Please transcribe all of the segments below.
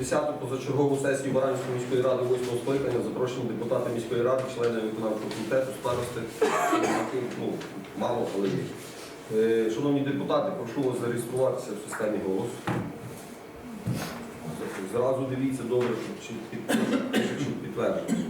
10-ту позачергову сесію Баранівської міської ради 8 скликання запрошені депутати міської ради, члени виконавчого комітету, старости, ну, мало але є. Е, Шановні депутати, прошу вас зареєструватися в системі голосу. Зразу дивіться добре, чи підтверджено.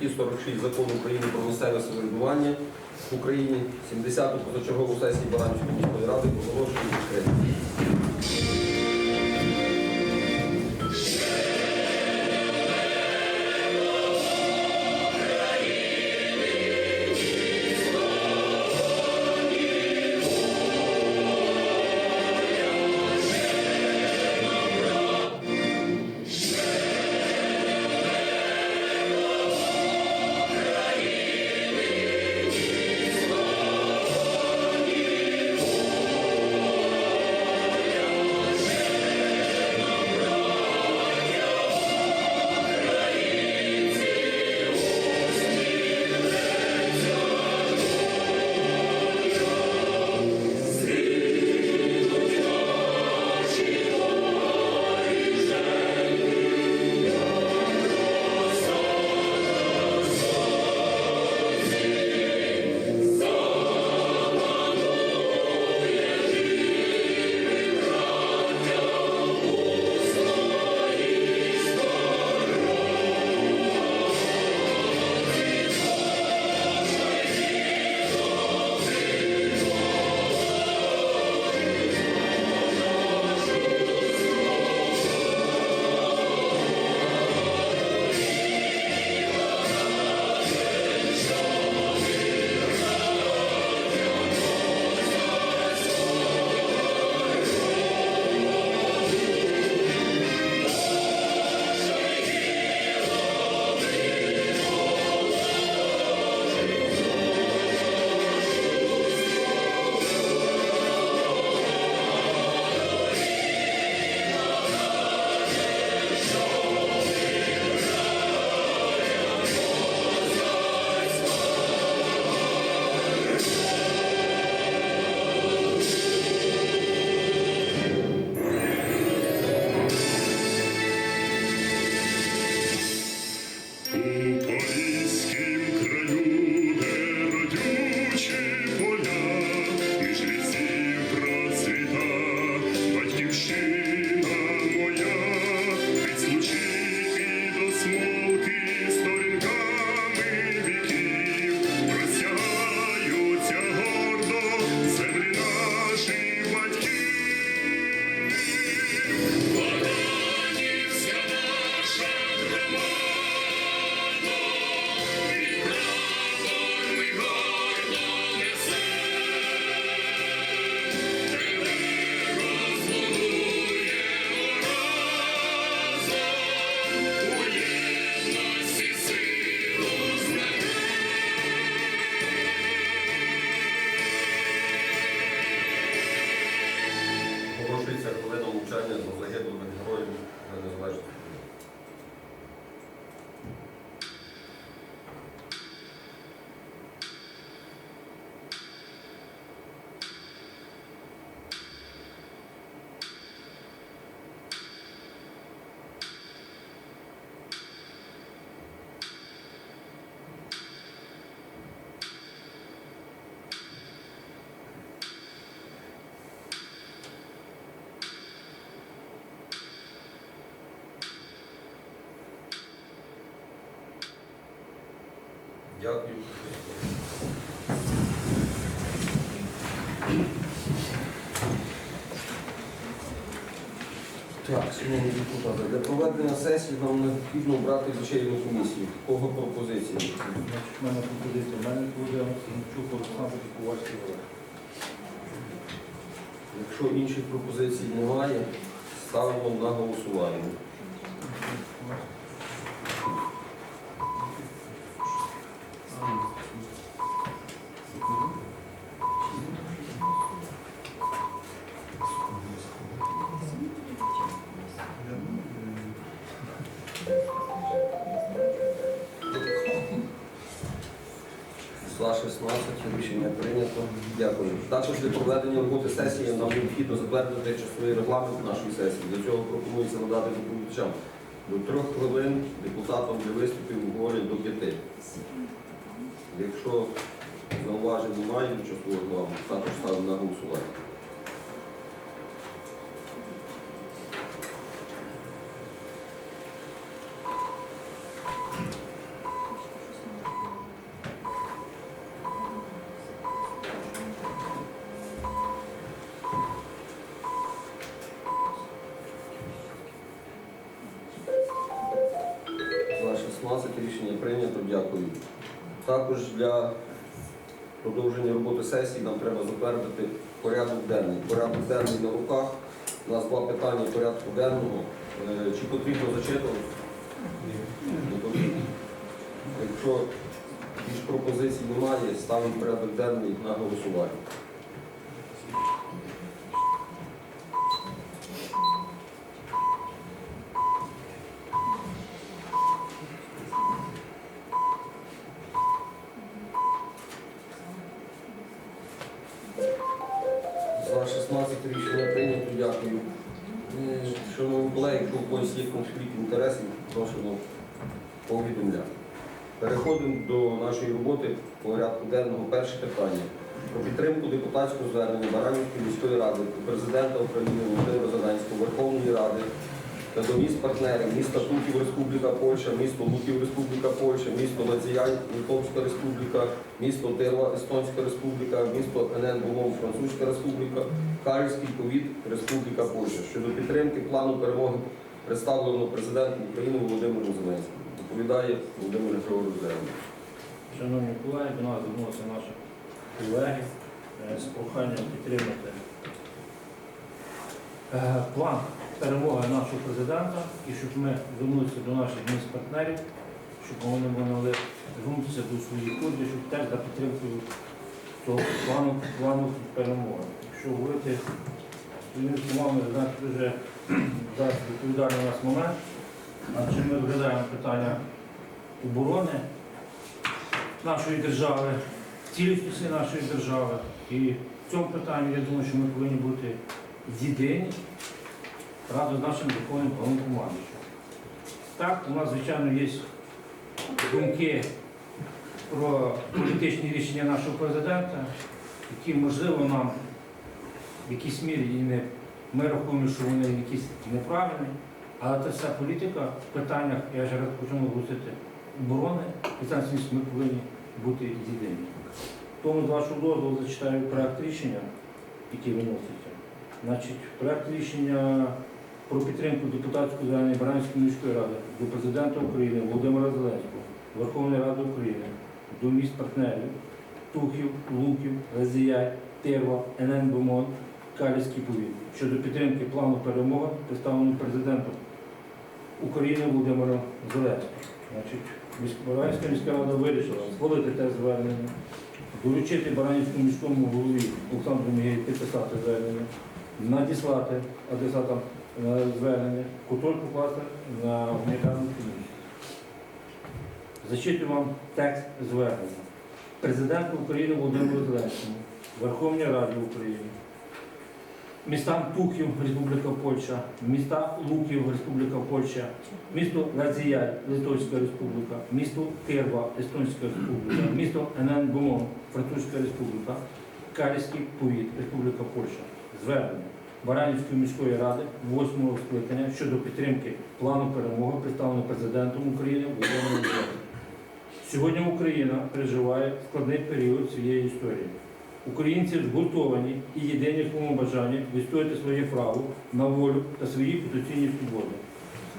Статті 46 Закону України про місцеве самоврядування в Україні 70-ту позачергову сесію Баранівської міської ради оголошую відкритою. Дякую. Так, шановні депутати, для проведення сесії нам необхідно обрати лічильну комісію. Кого пропозиції? Значить, в мене пропозиція. В мене буде Сінчук Олександр Ковальський Олег. Якщо інших пропозицій немає, ставимо на голосування. Рішення прийнято. Дякую. Також для проведення роботи сесії нам необхідно затвердити часовий регламент нашої сесії. Для цього пропонується надати доповідачам до трьох хвилин, депутатам для виступів говорять до п'яти. Якщо зауважень немає часового регламенту, також ставимо на голосування. За 16 рішення прийнято. Дякую. Також для продовження роботи сесії нам треба затвердити порядок денний. Порядок денний на руках. У нас два питання порядку денного. Е, Чи потрібно зачитувати? Якщо більш пропозицій немає, ставимо порядок денний на голосування. До нашої роботи по порядку денного. Перше питання. Про підтримку депутатського звернення Баранівської міської ради президента України Володимира Зеленського, Верховної Ради та до міст партнерів міста Туків Республіка Польща, місто Луків Республіка Польща, місто Ладзіянь, Литовська Республіка, місто Тирва, Естонська Республіка, місто Енен Бомов, Французька Республіка, Карівський повіт, Республіка Польща щодо підтримки плану перемоги представленого президентом України Володимиром Зеленським. Доповідає Володимир Зеленський. Шановні колеги, до нас звернулися наші колеги е, з проханням підтримати е, план перемоги нашого президента і щоб ми звернулися до наших міст партнерів, щоб вони могли звернутися до своїх друзів, щоб теж за підтримкою цього плану, плану перемоги. Якщо говорити словами, знаєте, дуже зараз відповідальний у нас момент, адже ми розглядаємо питання оборони нашої держави, цілісності нашої держави. І в цьому питанні я думаю, що ми повинні бути єдині разом з нашим законним головнокомандуючим. Так, у нас, звичайно, є думки про політичні рішення нашого президента, які, можливо, нам в якійсь мірі і не ми рахуємо, що вони якісь неправильні, але це вся політика в питаннях, я вже почну наголосити, оборони і цінності ми повинні бути єдині. Тому з вашого дозволу зачитаю проект рішення, який виноситься. Значить, проект рішення про підтримку депутатської звернення Баранської міської ради до президента України Володимира Зеленського, Верховної Ради України, до міст партнерів, Тухів, Луків, Газіяй, Терва, НН Бомон, Калівський повіт щодо підтримки плану перемоги, представленого президентом України Володимиром Зеленським. Значить, Баранівська міська рада вирішила схвалити те звернення, доручити Баранівському міському голові Олександру Мігері підписати звернення, надіслати адресатам е, звернення, куток покласти на гуманітарну комісію. Зачитую вам текст звернення. Президенту України Володимиру Зеленському, Верховній Раді України, містам Тухів, Республіка Польща, міста Луків, Республіка Польща, місто Лазіяй, Литовська Республіка, місто Кирва, Естонська Республіка, місто НН Бомон, Французька Республіка, Карівський повіт, Республіка Польща. Звернення Баранівської міської ради 8 скликання щодо підтримки плану перемоги, представленого президентом України Володимиром. Сьогодні Україна переживає складний період своєї історії. Українці згуртовані і єдині в своєму бажанні відстояти своє право на волю та свої потенційні свободи,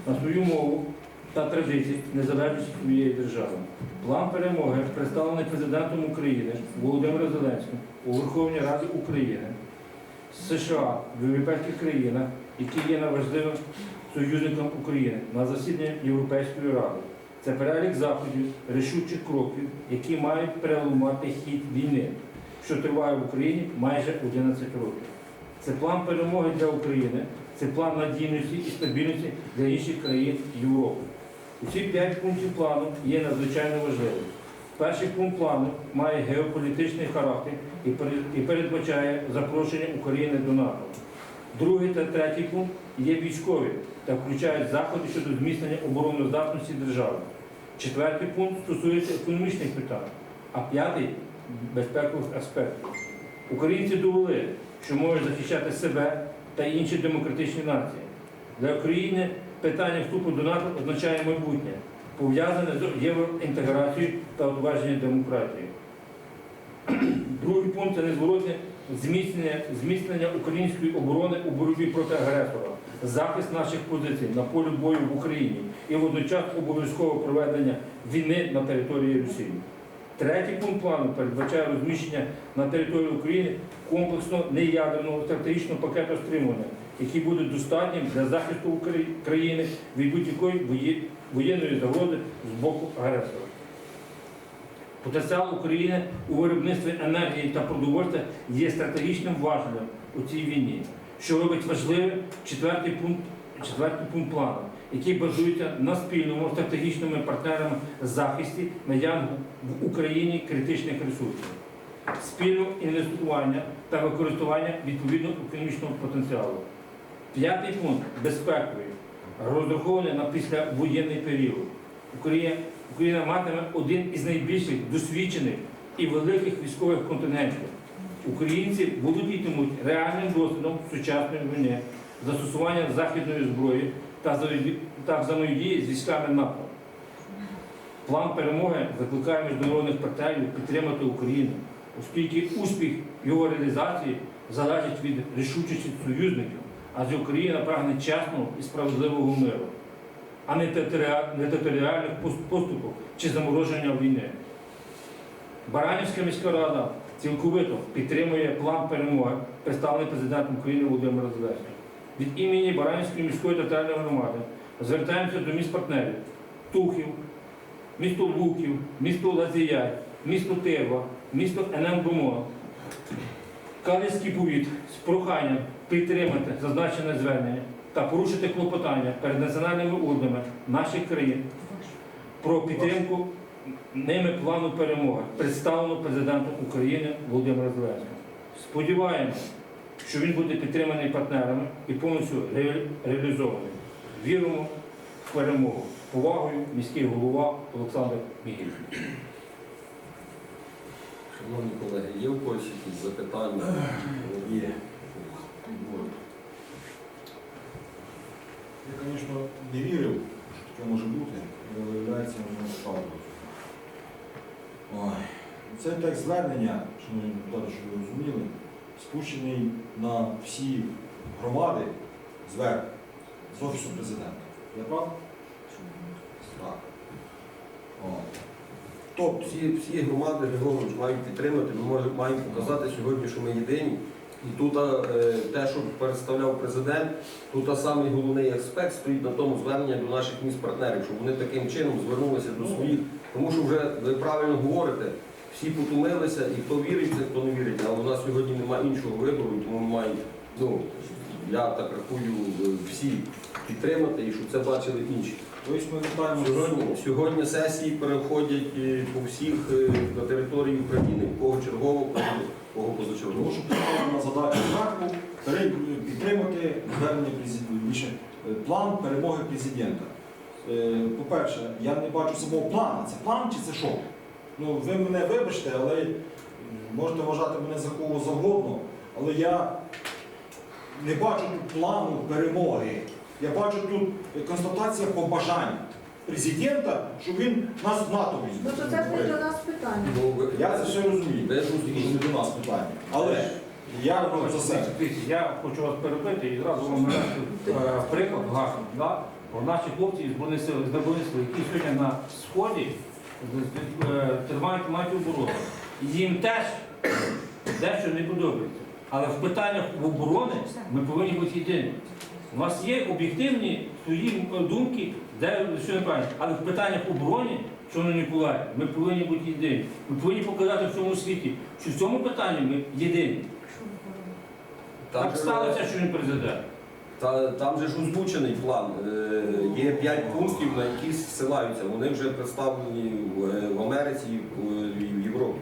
на свою мову та традиції незалежності своєї держави. План перемоги, представлений президентом України Володимиром Зеленським у Верховній Раді України, США в європейських країнах, які є важливим союзником України на засіданні Європейської ради. Це перелік заходів, рішучих кроків, які мають переламати хід війни, що триває в Україні майже 11 років. Це план перемоги для України, це план надійності і стабільності для інших країн Європи. Усі п'ять пунктів плану є надзвичайно важливими. Перший пункт плану має геополітичний характер і передбачає запрошення України до НАТО. Другий та третій пункт є військові та включають заходи щодо зміцнення обороноздатності держави. Четвертий пункт стосується економічних питань, а п'ятий безпекових аспектів. Українці довели, що можуть захищати себе та інші демократичні нації. Для України питання вступу до НАТО означає майбутнє, пов'язане з євроінтеграцією та утвердженням демократії. Другий пункт це незворотне зміцнення, зміцнення української оборони у боротьбі проти агресора, захист наших позицій на полі бою в Україні і водночас обов'язкове проведення війни на території Росії. Третій пункт плану передбачає розміщення на території України комплексно неядерного стратегічного пакету стримування, який буде достатнім для захисту Украї- країни від будь-якої воєнної загрози з боку агресора. Потенціал України у виробництві енергії та продовольства є стратегічним важливим у цій війні, що робить важливим четвертий пункт, четвертий пункт плану, який базується на спільному стратегічними партнерами захисті наявних в Україні критичних ресурсів, спільного інвестування та використання відповідного економічного потенціалу. П'ятий пункт безпековий, розрахований на післявоєнний період. Україна, Україна матиме один із найбільших досвідчених і великих військових контингентів. Українці володітимуть реальним досвідом сучасної війни, застосування західної зброї та взаємодії- та взаємодії з військами НАТО. План перемоги закликає міжнародних партнерів підтримати Україну, оскільки успіх його реалізації залежить від рішучості союзників, адже Україна прагне чесного і справедливого миру, а не територіальних поступок чи замороження війни. Баранівська міська рада цілковито підтримує план перемоги, представлений президентом України Володимиром Зеленським. Від імені Баранівської міської територіальної громади. Звертаємося до міст партнерів. Тухів, місто Луків, місто Лазіяй, місто Тирва, місто НМБМО, Калицький повіт з проханням підтримати зазначене звернення та порушити клопотання перед національними урнами наших країн про підтримку ними плану перемоги, представленого президентом України Володимиром Зеленським. Сподіваємося, що він буде підтриманий партнерами і повністю реалізований. Віримо в перемогу. Повагою міський голова Олександр Мігіль. Шановні колеги, є в когось якісь запитання? Є. Я, звісно, не вірив, що таке може бути, але виявляється, воно справді. Ой. Цей текст звернення, шановні депутати, щоб ви розуміли, спущений на всі громади звернень з Офісу президента. Я прав? Так. Тобто, Всі, всі громади Григорович мають підтримати, ми може- маємо показати сьогодні, що ми єдині. І тут е, те, що представляв президент, тут самий головний аспект стоїть на тому зверненні до наших міст партнерів, щоб вони таким чином звернулися до своїх. Тому що вже ви правильно говорите, всі потумилися, і хто вірить, хто не вірить. Але у нас сьогодні немає іншого вибору, тому ми маємо, ну, я так рахую, е, всі підтримати і щоб це бачили інші. тобто ми вітаємо Сьогодні, сьогодні сесії переходять е, по всіх е, на території України, кого чергово, кого, кого Тому що поставлена задача пере- підтримати звернення президента, е, план перемоги президента. По-перше, я не бачу самого плану. Це план чи це що? Ну, ви мене вибачте, але можете вважати мене за кого завгодно, але я не бачу тут плану перемоги. Я бачу тут констатація побажань президента, щоб він нас в НАТО Ну візьме. то це не до нас питання. Ну, ви- Я це все розумію. Це не до нас питання. Але я за себе. Я хочу вас перебити і зразу вам е, приклад гарний. Да? Наші хлопці з Збройних які сьогодні на сході тримають мають оборону. Їм теж дещо не подобається. Але в питаннях оборони ми повинні бути єдині. У нас є об'єктивні свої думки, де що неправильно. Але в питаннях оборони, шановні Ніколаї, ми повинні бути єдині. Ми повинні показати всьому світі, що в цьому питанні ми єдині. Так сталося, що він президент. Та, там же ж озвучений план. Е, Є п'ять пунктів, на які зсилаються. Вони вже представлені в, е, Америці і в, Європі.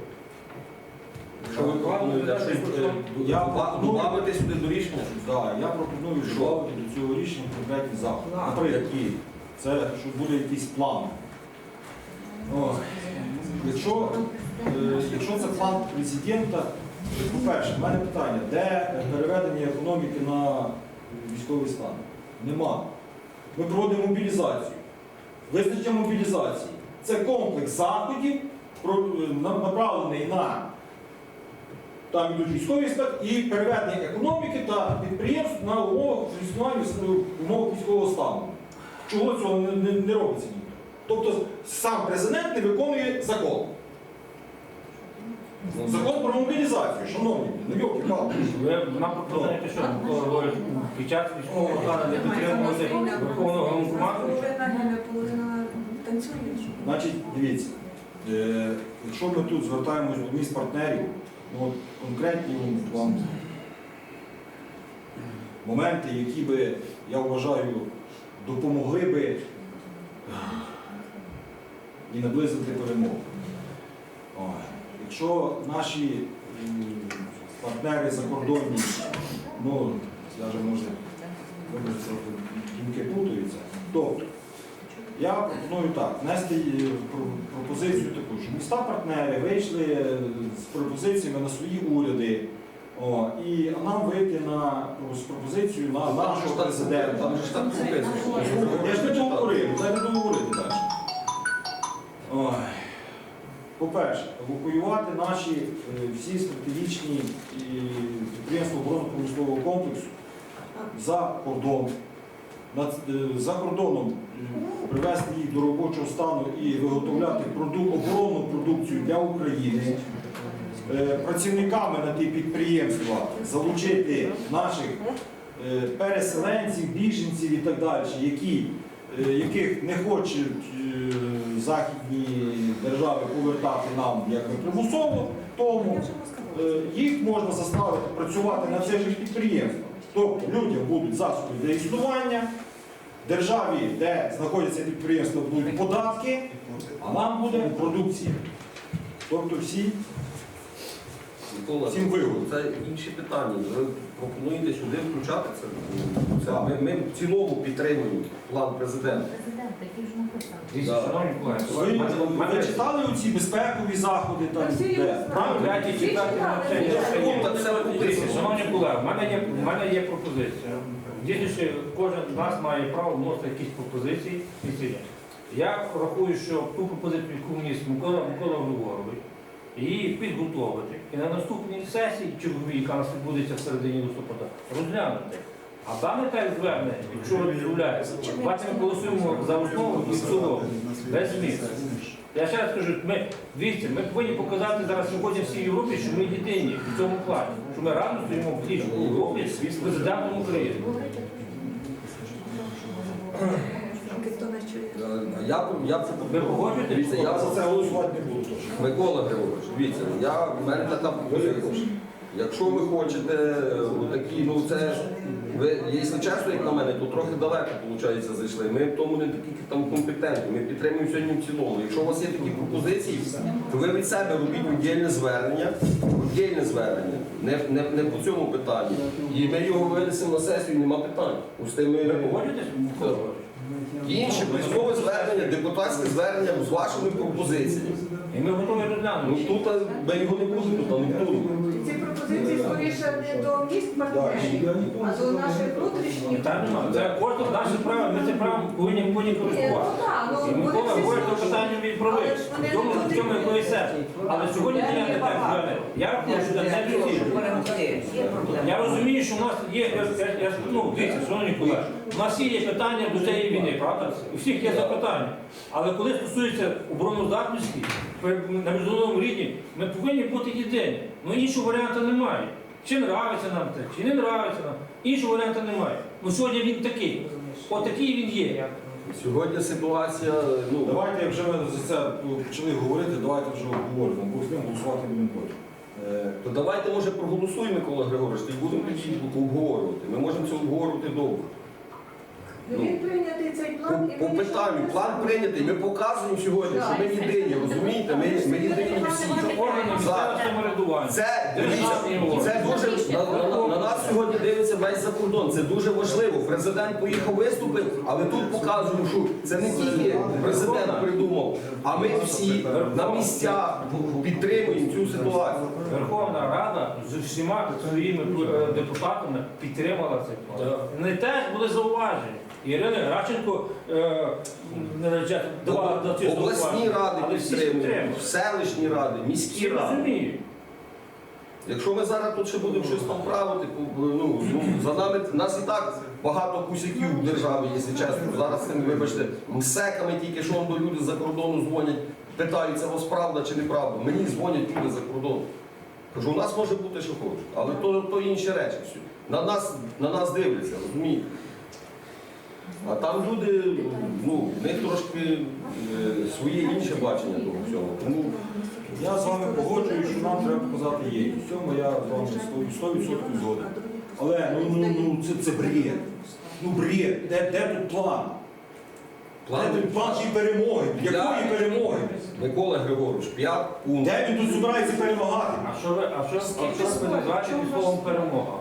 Що ви? Щось е, Я Добавити сюди до рішення? Да, я пропоную додати до цього рішення конкретні заходи. Наприклад, Які? це що буде якийсь план. Якщо, якщо це план президента, по-перше, в мене питання, де переведення економіки на військовий стан? Нема. Ми проводимо мобілізацію. Визначення мобілізації. Це комплекс заходів, е, на- направлений на там йдуть військові і переведення економіки та підприємств на умовах функціонування в умовах військового стану. Чого цього не, не, не робиться ніхто? Тобто сам президент не виконує закон. Закон про мобілізацію, шановні, ну йоки палки Ви нам пропонуєте, що Григорович під час військового стану не підтримувати Верховного Головнокомандуючого? Значить, дивіться, е, якщо ми тут звертаємось до міст партнерів, ну, от конкретні вам моменти, які би, я вважаю, допомогли би і наблизити перемогу. Ой, Якщо наші партнери закордонні, ну, я вже може, думки плутаються, тобто я пропоную так, внести е, пропозицію таку, що міста партнери вийшли з пропозиціями на свої уряди. О, і нам вийти на з пропозицію на нашого президента. Я ж не договорив, дай не договорити далі. По-перше, евакуювати наші е, всі стратегічні підприємства оборонно-промислового комплексу за кордон. Е, За кордоном е, привести їх до робочого стану і виготовляти оборонну продукцію для України. Працівниками на ті підприємства залучити наших переселенців, біженців і так далі, які, яких не хочуть е, західні держави повертати нам якби примусово, тому е, їх можна заставити працювати на цих підприємствах. Тобто людям будуть засоби для існування, державі, де знаходяться підприємства, будуть податки, а нам буде продукція. Тобто всі Всім вигоду. Це інші питання. Пропонуєте сюди включати це? це ми, ми в цілому підтримуємо план президента. Президент, який вже написав. Да. шановні колеги, ви, мене- читали оці безпекові заходи там, всі його знають. Правильно? Третій, четвертий навчання. Це Дивіться, написано. Шановні колеги, в мене є, в мене є пропозиція. Дійсно, що кожен з нас має право вносити якісь пропозиції і. Я рахую, що ту пропозицію, яку вніс Микола, Микола Григорович, її підготовити і на наступній сесії, черговій, яка нас відбудеться в середині листопада, розглянути. А дане так звернення, якщо ви давайте ми голосуємо за основу і в цілому, без змін. Я ще раз кажу, ми, дивіться, ми повинні показати зараз сьогодні всій Європі, що ми єдині в цьому плані, що ми разом стоїмо в пліч у Європі з президентом України. Хто не чує? Е, Я, я, Ви погоджуєтесь? Дивіться, я за це голосувати не буду. Микола Григорович, дивіться, я, в мене така пропозиція. Якщо ви хочете е, такі, ну це ви, якщо чесно, як на мене, то трохи далеко виходить, зайшли. Ми в тому не такі там компетентні. Ми підтримуємо сьогодні в цілому. Якщо у вас є такі пропозиції, то ви від себе робіть віддільне звернення, віддільне звернення, не, не, не по цьому питанню. І ми його винесемо на сесію, нема питань. Ось тими- Ви погоджуєтесь? Інше письмове звернення, депутатське звернення з вашими пропозиціями. І ми готові Ну тут а, ми його не будемо, тут не будемо. Ці пропозиції скоріше не до міст партнерів, а до наших внутрішніх. Питань немає. Це кожен наше право, ми це право повинні повинні Ні, ну користуватися. так, ну І Микола говорить, питання відправив. Але В цьому, в цьому якої. Але сьогодні я не так звернення. Я рахую, що це не доцільно. Я розумію, що у нас є, я, ну, дивіться, шановні колеги, у нас є питання до цієї війни, правда? У всіх є запитання. Але коли стосується обороноздатності на міжнародному рівні, ми повинні бути єдині. Ну іншого варіанту немає. Чи нравиться нам це, чи не нравиться нам, іншого варіанту немає. Ну сьогодні він такий. От такий він є. Сьогодні ситуація, ну, Давайте, якщо ви за це почали говорити, давайте вже обговоримо, бо з ним голосувати будемо потім. Е, то давайте може проголосуємо, Микола Григорович, і будемо тоді обговорювати. Ми можемо це обговорювати довго. Він прийнятий цей план і по вирішує питанню, план прийнятий. Ми показуємо сьогодні, що ми єдині, розумієте? Ми, ми єдині всі. Це органи місцевого самоврядування. Це дивіться, це дуже на, на, на нас сьогодні дивиться весь за кордон. Це дуже важливо. Президент поїхав виступив, але тут показуємо, що це не тільки президент придумав, а ми всі на місцях підтримуємо цю ситуацію. Верховна Рада з всіма своїми е, депутатами підтримала цей план. Не теж були зауваження. Ірина Граченко давала до цих Обласні ради підтримують, селищні ради, міські ради. Якщо ми зараз тут ще будемо щось там правити, ну, ну, за нами нас і так багато кусяків в державі, якщо чесно. Зараз цим, вибачте, мсеками тільки що до люди за кордону дзвонять, питаються, вас правда чи неправда. Мені дзвонять люди за кордону. Кажу, у нас може бути, що хочуть, але то, то інші речі. На нас, на нас дивляться, розумієте? А там люди, ну, в них трошки е, своє інше бачення того всього. Тому Я з вами погоджуюсь, що нам треба показати єдність. В цьому я з вами 100%, 100% згоден. Але ну, ну, ну, це, це бред. Ну бред. Де, де тут план? план Де тут план і перемоги? Якої перемоги? Микола Григорович, п'ять пунктів. Де він тут збирається перемагати? А що ви, а що, а що ви називаєте словом перемога?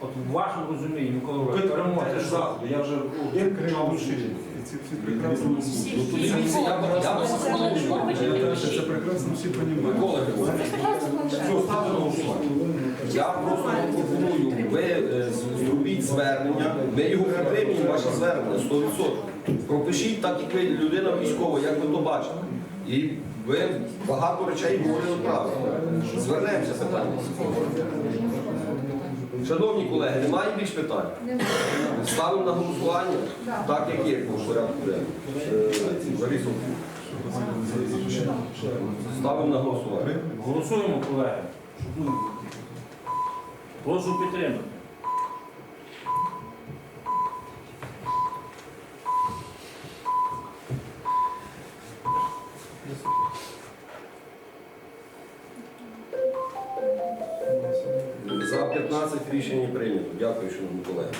От в вашому розумінні, Микола Григорович, перемога це що? Я вже один кричав. Ну, я б Це прекрасно всі розуміють. Голосування. я просто пропоную, ви е, зробіть звернення, ми його підтримуємо, ваше звернення 100%. Пропишіть так, як ви людина військова, як ви то бачите. І ви багато речей говорили правильно. Звернемося питання. Шановні колеги, немає більш питань? Ставимо на голосування, так як є по порядку денному. Е. Ставимо на голосування. Голосуємо, колеги. Прошу підтримати. Дякую, шановні колеги.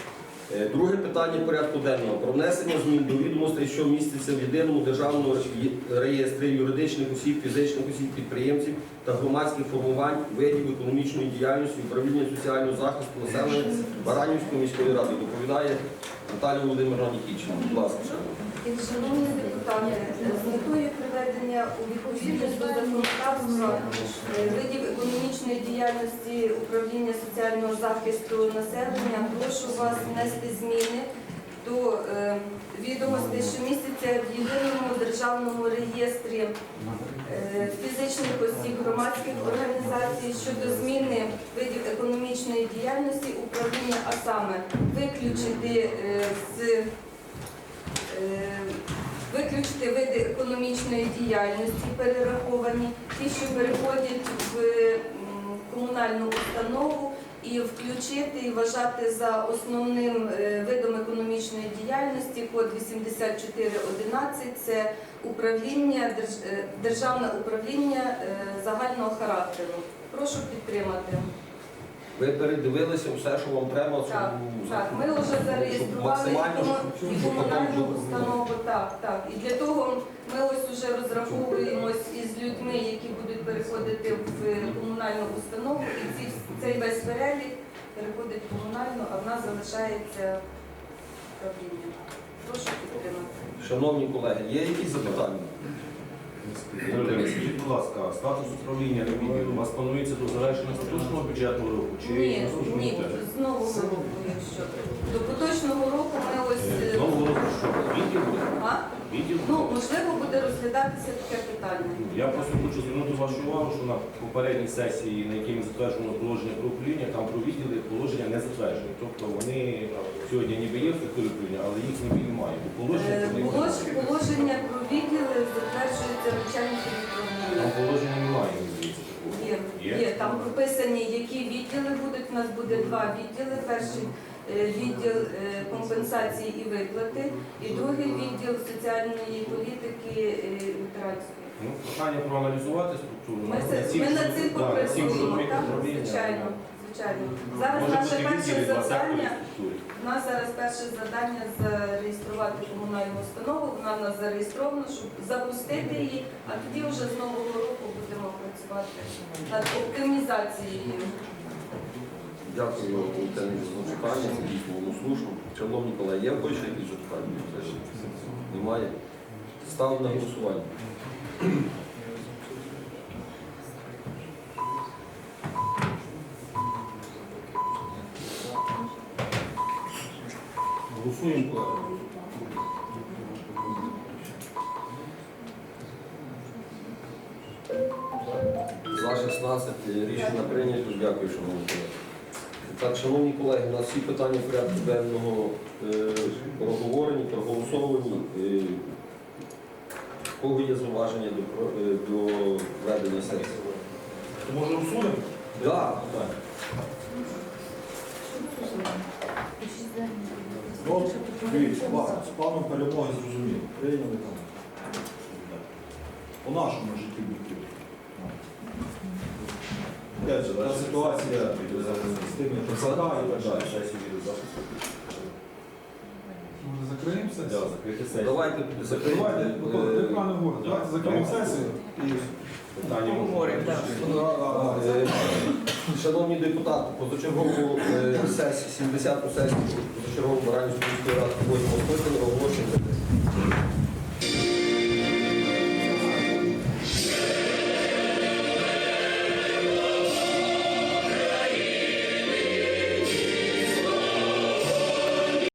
Е, Друге питання порядку денного про внесення змін до відомостей, що містяться в єдиному державному реєстрі юридичних осіб, фізичних осіб, підприємців та громадських формувань, видів економічної діяльності, управління соціального захисту населення Баранівської міської ради. Доповідає Наталія Володимирівна Нікічна. Будь ласка. Шановні депутати, з метою приведення у відповідність до законодавства е, видів економічної діяльності управління соціального захисту населення, прошу вас внести зміни до е, відомостей, що містяться в єдиному державному реєстрі е, фізичних осіб, громадських організацій щодо зміни видів економічної діяльності управління, а саме виключити з Виключити види економічної діяльності перераховані, ті, що переходять в комунальну установу, і включити і вважати за основним е, видом економічної діяльності код 8411 – це управління, е, державне управління е, загального характеру. Прошу підтримати. Ви передивилися все, що вам треба, щоб, Так, так, ми вже щоб зареєстрували максимально, і кому- щоб- щоб комунальну потім- установу. Так, так. І для того ми ось вже розраховуємось із людьми, які будуть переходити в комунальну установу, і ці, цей весь перелік переходить в комунальну, а в нас залишається управління. Прошу підтримати. Шановні колеги, є якісь запитання? Скажіть, будь ласка, статус управління у вас планується до завершення статусного бюджетного року чи Ні, ні, з нового року, якщо до поточного року ми ось Е, е, Знову року що? Відділ буде? а? Відділ? ну можливо буде розглядатися таке питання. Я просто хочу звернути вашу увагу, що на попередній сесії, на якій ми затверджено положення про управління, там про відділи положення не затверджені. Тобто вони сьогодні ніби є в структурі управління, але їх ніби немає. Положення Е, про полож-. Положення про відділи затверджується начальником Там управління. положення немає, мені здається, такого. Є, Є? там прописані, які відділи будуть. У нас буде два відділи. Перший е, відділ е, компенсації і виплати, і другий відділ соціальної політики е, ветеранської. Ну, прохання проаналізувати структуру. Ми, це, ми над цим попрацюємо, так? Звичайно, звичайно. Зараз Може наше перше завдання. У нас зараз перше завдання зареєструвати комунальну установу. Вона в нас зареєстрована, щоб запустити її, а тоді вже з нового року будемо працювати над оптимізацією. Дякую. Це дійсно воно слушно. Шановні колеги, є ще якісь запитання? Немає. Ставлю на голосування. Так, шановні колеги, у нас всі питання порядку денного е, проговорені, проголосовані. Е, в кого є зауваження до, е, до ведення сесії? То може усунемо? Так. Ну, дивіться, з планом перемоги зрозуміло. Прийняли там. По нашому житті. Опять же, та ситуація з тими ТСК і так далі. Може закриємо Да, сесію? закрити сесію. давайте закриємо. Давайте, Микола, ти пане говорить, давайте закриємо сесію. І Питання бути. Е, Шановні депутати, позачергову е, сесію, 70-ту сесію позачергову Баранівської міської ради 8 скликання оголошую